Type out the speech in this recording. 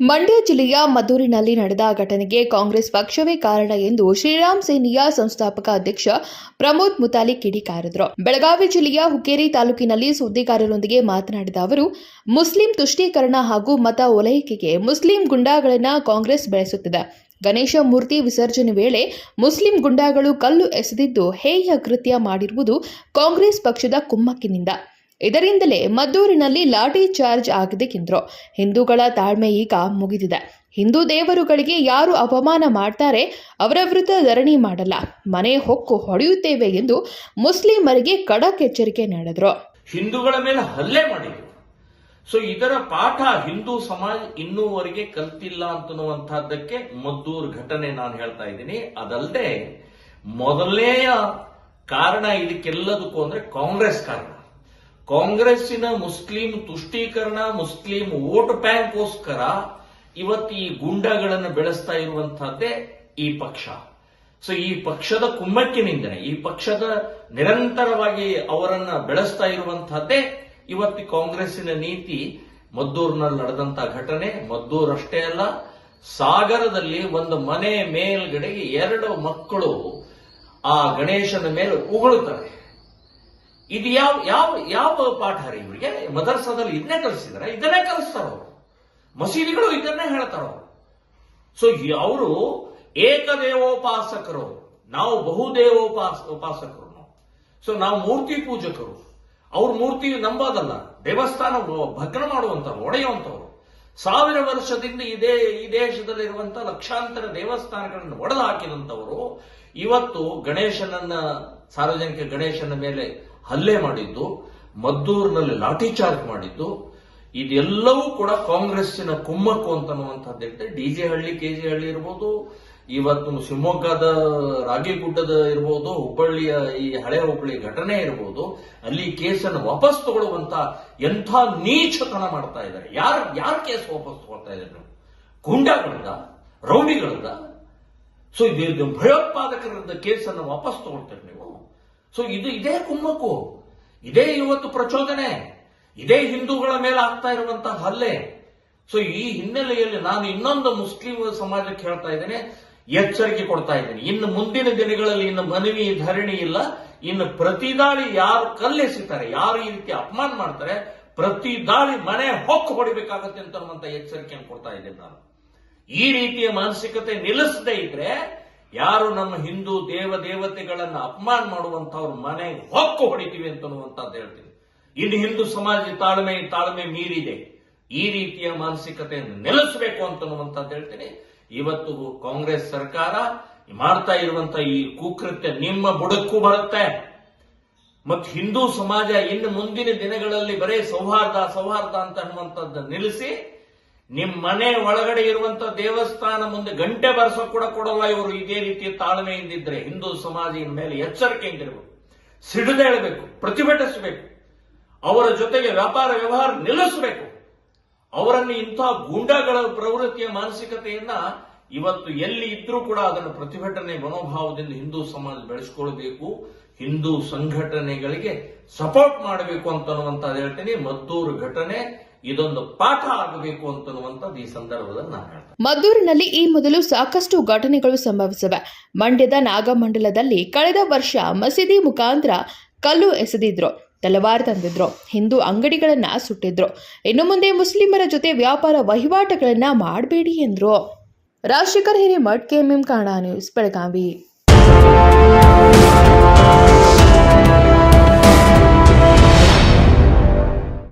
ಮಂಡ್ಯ ಜಿಲ್ಲೆಯ ಮದ್ದೂರಿನಲ್ಲಿ ನಡೆದ ಘಟನೆಗೆ ಕಾಂಗ್ರೆಸ್ ಪಕ್ಷವೇ ಕಾರಣ ಎಂದು ಶ್ರೀರಾಮ್ ಸೇನೆಯ ಸಂಸ್ಥಾಪಕ ಅಧ್ಯಕ್ಷ ಪ್ರಮೋದ್ ಮುತಾಲಿ ಕಿಡಿಕಾರಿದರು ಬೆಳಗಾವಿ ಜಿಲ್ಲೆಯ ಹುಕ್ಕೇರಿ ತಾಲೂಕಿನಲ್ಲಿ ಸುದ್ದಿಗಾರರೊಂದಿಗೆ ಮಾತನಾಡಿದ ಅವರು, ಮುಸ್ಲಿಂ ತುಷ್ಟೀಕರಣ ಹಾಗೂ ಮತ ಓಲೈಕೆಗೆ ಮುಸ್ಲಿಂ ಗುಂಡಾಗಳನ್ನ ಕಾಂಗ್ರೆಸ್ ಬೆಳೆಸುತ್ತಿದೆ. ಗಣೇಶ ಮೂರ್ತಿ ವಿಸರ್ಜನೆ ವೇಳೆ ಮುಸ್ಲಿಂ ಗುಂಡಾಗಳು ಕಲ್ಲು ಎಸೆದಿದ್ದು, ಹೇಯ ಕೃತ್ಯ ಮಾಡಿರುವುದು ಕಾಂಗ್ರೆಸ್ ಪಕ್ಷದ ಕುಮ್ಮಕ್ಕಿನಿಂದ. ಇದರಿಂದಲೇ ಮದ್ದೂರಿನಲ್ಲಿ ಲಾಠಿ ಚಾರ್ಜ್ ಆಗಿದೆ ಎಂದರು ಹಿಂದೂಗಳ ತಾಳ್ಮೆ ಈಗ ಮುಗಿದಿದೆ. ಹಿಂದೂ ದೇವರುಗಳಿಗೆ ಯಾರು ಅಪಮಾನ ಮಾಡ್ತಾರೆ, ಅವರ ವಿರುದ್ಧ ಧರಣಿ ಮಾಡಲ್ಲ. ಮನೆ ಹೊಕ್ಕು ಹೊಡೆಯುತ್ತೇವೆ ಎಂದು ಮುಸ್ಲಿಮರಿಗೆ ಖಡಕ್ ಎಚ್ಚರಿಕೆ ನೀಡಿದರು. ಹಿಂದೂಗಳ ಮೇಲೆ ಹಲ್ಲೆ ಮಾಡಿದರು. ಸೊ ಇದರ ಪಾಠ ಹಿಂದೂ ಸಮಾಜ ಇನ್ನೂವರೆಗೆ ಕಲ್ತಿಲ್ಲ ಅಂತನ್ನುವಂತಹದ್ದಕ್ಕೆ ಮದ್ದೂರ್ ಘಟನೆ ನಾನು ಹೇಳ್ತಾ ಇದ್ದೀನಿ. ಅದಲ್ಲದೆ ಮೊದಲನೆಯ ಕಾರಣ ಇದಕ್ಕೆಲ್ಲದಕ್ಕೂ ಅಂದ್ರೆ ಕಾಂಗ್ರೆಸ್ ಕಾರಣ. ಕಾಂಗ್ರೆಸ್ಸಿನ ಮುಸ್ಲಿಂ ತುಷ್ಟೀಕರಣ, ಮುಸ್ಲಿಂ ವೋಟ್ ಬ್ಯಾಂಕ್ಗೋಸ್ಕರ ಇವತ್ತು ಈ ಗುಂಡಗಳನ್ನು ಬೆಳೆಸ್ತಾ ಇರುವಂತಹದ್ದೇ ಈ ಪಕ್ಷ. ಸೊ ಈ ಪಕ್ಷದ ಕುಮ್ಮಕ್ಕಿನಿಂದನೇ, ಈ ಪಕ್ಷದ ನಿರಂತರವಾಗಿ ಅವರನ್ನ ಬೆಳೆಸ್ತಾ ಇರುವಂತಹದ್ದೇ ಇವತ್ತು ಕಾಂಗ್ರೆಸ್ಸಿನ ನೀತಿ. ಮದ್ದೂರಿನಲ್ಲಿ ನಡೆದಂತಹ ಘಟನೆ, ಮದ್ದೂರ್ ಅಷ್ಟೇ ಅಲ್ಲ, ಸಾಗರದಲ್ಲಿ ಒಂದು ಮನೆ ಮೇಲ್ಗಡೆಗೆ ಎರಡು ಮಕ್ಕಳು ಆ ಗಣೇಶನ ಮೇಲೆ ಉಗುಳುತ್ತಾರೆ. ಇದು ಯಾವ ಯಾವ ಯಾವ ಪಾಠ ರೀ ಇವರಿಗೆ? ಮದರ್ಸಾದಲ್ಲಿ ಇದನ್ನೇ ಕಲಿಸಿದ್ರೆ, ಇದನ್ನೇ ಕಲಿಸ್ತಾರ ಅವರು? ಮಸೀದಿಗಳು ಇದನ್ನೇ ಹೇಳ್ತಾರ ಅವರು? ಸೊ ಅವರು ಏಕದೇವೋಪಾಸಕರು. ನಾವು ಬಹುದೇವೋಪಾಸ, ಉಪಾಸಕರು ಸೊ ನಾವು ಮೂರ್ತಿ ಪೂಜಕರು. ಅವ್ರ ಮೂರ್ತಿ ನಂಬೋದಲ್ಲ. ದೇವಸ್ಥಾನ ಭಗ್ನ ಮಾಡುವಂಥವ್ರು, ಒಡೆಯುವಂಥವ್ರು. ಸಾವಿರ ವರ್ಷದಿಂದ ಇದೇ, ಈ ದೇಶದಲ್ಲಿರುವಂತಹ ಲಕ್ಷಾಂತರ ದೇವಸ್ಥಾನಗಳನ್ನು ಒಡೆದು ಹಾಕಿದಂಥವರು ಇವತ್ತು ಗಣೇಶನನ್ನ, ಸಾರ್ವಜನಿಕ ಗಣೇಶನ ಮೇಲೆ ಹಲ್ಲೆ ಮಾಡಿದ್ದು, ಮದ್ದೂರಿನಲ್ಲಿ ಲಾಠಿ ಚಾರ್ಜ್ ಮಾಡಿದ್ದು, ಇದೆಲ್ಲವೂ ಕೂಡ ಕಾಂಗ್ರೆಸ್ಸಿನ ಕುಮ್ಮಕ್ಕು ಅಂತನ್ನುವಂಥದ್ದು ಹೇಳ್ತಾರೆ D J Halli, K J Halli ಇರ್ಬೋದು, ಇವತ್ತು ಶಿವಮೊಗ್ಗದ ರಾಗಿಗುಡ್ಡದ ಇರ್ಬೋದು, ಹುಬ್ಬಳ್ಳಿಯ ಈ ಹಳೆ ಹುಬ್ಬಳ್ಳಿ ಘಟನೆ ಇರ್ಬೋದು, ಅಲ್ಲಿ ಕೇಸನ್ನು ವಾಪಸ್ ತಗೊಳ್ಳುವಂತ ಎಂಥ ನೀಚತನ ಮಾಡ್ತಾ ಇದ್ದಾರೆ. ಯಾರು ಯಾರು ಕೇಸ್ ವಾಪಸ್ ತಗೊಳ್ತಾ ಇದ್ದಾರೆ ನೀವು? ಗುಂಡಾಗಳಿಂದ, ರೌಡಿಗಳಿಂದ. ಸೊ ಇದು ಭಯೋತ್ಪಾದಕರಿಂದ ಕೇಸನ್ನು ವಾಪಸ್ ತಗೊಳ್ತಾರೆ ನೀವು. ಸೊ ಇದು ಇದೇ ಕುಮ್ಮಕ್ಕು. ಇದೇ ಇವತ್ತು ಪ್ರಚೋದನೆ. ಇದೇ ಹಿಂದೂಗಳ ಮೇಲೆ ಆಗ್ತಾ ಇರುವಂತಹ ಹಲ್ಲೆ. ಸೊ ಈ ಹಿನ್ನೆಲೆಯಲ್ಲಿ ನಾನು ಇನ್ನೊಂದು ಮುಸ್ಲಿಂ ಸಮಾಜಕ್ಕೆ ಹೇಳ್ತಾ ಇದ್ದೇನೆ. ಎಚ್ಚರಿಕೆ ಕೊಡ್ತಾ ಇದ್ದೇನೆ. ಇನ್ನು ಮುಂದಿನ ದಿನಗಳಲ್ಲಿ ಇನ್ನು ಮನವಿ, ಧರಣಿ ಇಲ್ಲ. ಇನ್ನು ಪ್ರತಿ ದಾಳಿ ಯಾರು ಕಲ್ಲೆಸಿತಾರೆ, ಯಾರು ಈ ರೀತಿ ಅಪಮಾನ ಮಾಡ್ತಾರೆ, ಪ್ರತಿ ದಾಳಿ ಮನೆ ಹೊಕ್ಕು ಹೊಡಿಬೇಕಾಗತ್ತೆ ಅಂತ ಎಚ್ಚರಿಕೆಯನ್ನು ಕೊಡ್ತಾ ಇದ್ದೇನೆ ನಾನು. ಈ ರೀತಿಯ ಮಾನಸಿಕತೆ ನಿಲ್ಲಿಸದೇ ಇದ್ರೆ ಯಾರು ನಮ್ಮ ಹಿಂದೂ ದೇವ ದೇವತೆಗಳನ್ನ ಅಪಮಾನ ಮಾಡುವಂತವ್ರ ಮನೆಗೆ ಹೊಕ್ಕು ಹೊಡಿತೀವಿ ಅಂತನ್ನುವಂತದ್ದು ಹೇಳ್ತೀನಿ. ಇನ್ನು ಹಿಂದೂ ಸಮಾಜ ತಾಳ್ಮೆ ತಾಳ್ಮೆ ಮೀರಿದೆ. ಈ ರೀತಿಯ ಮಾನಸಿಕತೆಯನ್ನು ನಿಲ್ಲಿಸಬೇಕು ಅಂತನ್ನುವಂಥದ್ದು ಹೇಳ್ತೀನಿ. ಇವತ್ತು ಕಾಂಗ್ರೆಸ್ ಸರ್ಕಾರ ಮಾಡ್ತಾ ಇರುವಂತ ಈ ಕುಕೃತ್ಯ ನಿಮ್ಮ ಬುಡಕ್ಕೂ ಬರುತ್ತೆ. ಮತ್ತು ಹಿಂದೂ ಸಮಾಜ ಇನ್ನು ಮುಂದಿನ ದಿನಗಳಲ್ಲಿ ಬರೇ ಸೌಹಾರ್ದ ಸೌಹಾರ್ದ ಅಂತ ಅನ್ನುವಂಥದ್ದು ನಿಲ್ಲಿಸಿ ನಿಮ್ ಮನೆ ಒಳಗಡೆ ಇರುವಂತ ದೇವಸ್ಥಾನ ಮುಂದೆ ಗಂಟೆ ಬರ್ಸೋ ಕೂಡ ಕೊಡಲ್ಲ ಇವರು. ಇದೇ ರೀತಿಯ ತಾಳ್ಮೆಯಿಂದಿದ್ರೆ ಹಿಂದೂ ಸಮಾಜ ಇನ್ ಮೇಲೆ ಎಚ್ಚರಿಕೆಯಿಂದಿರಬೇಕು. ಸಿಡಿದೇಳಬೇಕು ಪ್ರತಿಭಟಿಸಬೇಕು. ಅವರ ಜೊತೆಗೆ ವ್ಯಾಪಾರ ವ್ಯವಹಾರ ನಿಲ್ಲಿಸಬೇಕು. ಅವರನ್ನು ಇಂಥ ಗೂಂಡಾಗಳ ಪ್ರವೃತ್ತಿಯ ಮಾನಸಿಕತೆಯನ್ನ ಇವತ್ತು ಎಲ್ಲಿ ಇದ್ರೂ ಕೂಡ ಅದನ್ನು ಪ್ರತಿಭಟನೆ ಮನೋಭಾವದಿಂದ ಹಿಂದೂ ಸಮಾಜ ಬೆಳೆಸ್ಕೊಳ್ಬೇಕು. ಹಿಂದೂ ಸಂಘಟನೆಗಳಿಗೆ ಸಪೋರ್ಟ್ ಮಾಡಬೇಕು ಅಂತನ್ನುವಂತ ಹೇಳ್ತೀನಿ. ಮದ್ದೂರು ಘಟನೆ ಇದೊಂದು ಪಾಠ ಆಗಬೇಕು ಅಂತನ್ನುವಂಥದ್ದು ಈ ಸಂದರ್ಭದಲ್ಲಿ ನಾನು ಹೇಳ್ತೇನೆ. ಮದ್ದೂರಿನಲ್ಲಿ ಈ ಮೊದಲು ಸಾಕಷ್ಟು ಘಟನೆಗಳು ಸಂಭವಿಸಿವೆ. ಮಂಡ್ಯದ ನಾಗಮಂಡಲದಲ್ಲಿ ಕಳೆದ ವರ್ಷ ಮಸೀದಿ ಮುಖಾಂತರ ಕಲ್ಲು ಎಸೆದಿದ್ರು, ತಲವಾರು ತಂದಿದ್ರು, ಹಿಂದೂ ಅಂಗಡಿಗಳನ್ನ ಸುಟ್ಟಿದ್ರು. ಇನ್ನು ಮುಂದೆ ಮುಸ್ಲಿಮರ ಜೊತೆ ವ್ಯಾಪಾರ ವಹಿವಾಟುಗಳನ್ನ ಮಾಡಬೇಡಿ ಎಂದ್ರು. Rajashekar Hiremath, KMM Kannada news, Belagavi.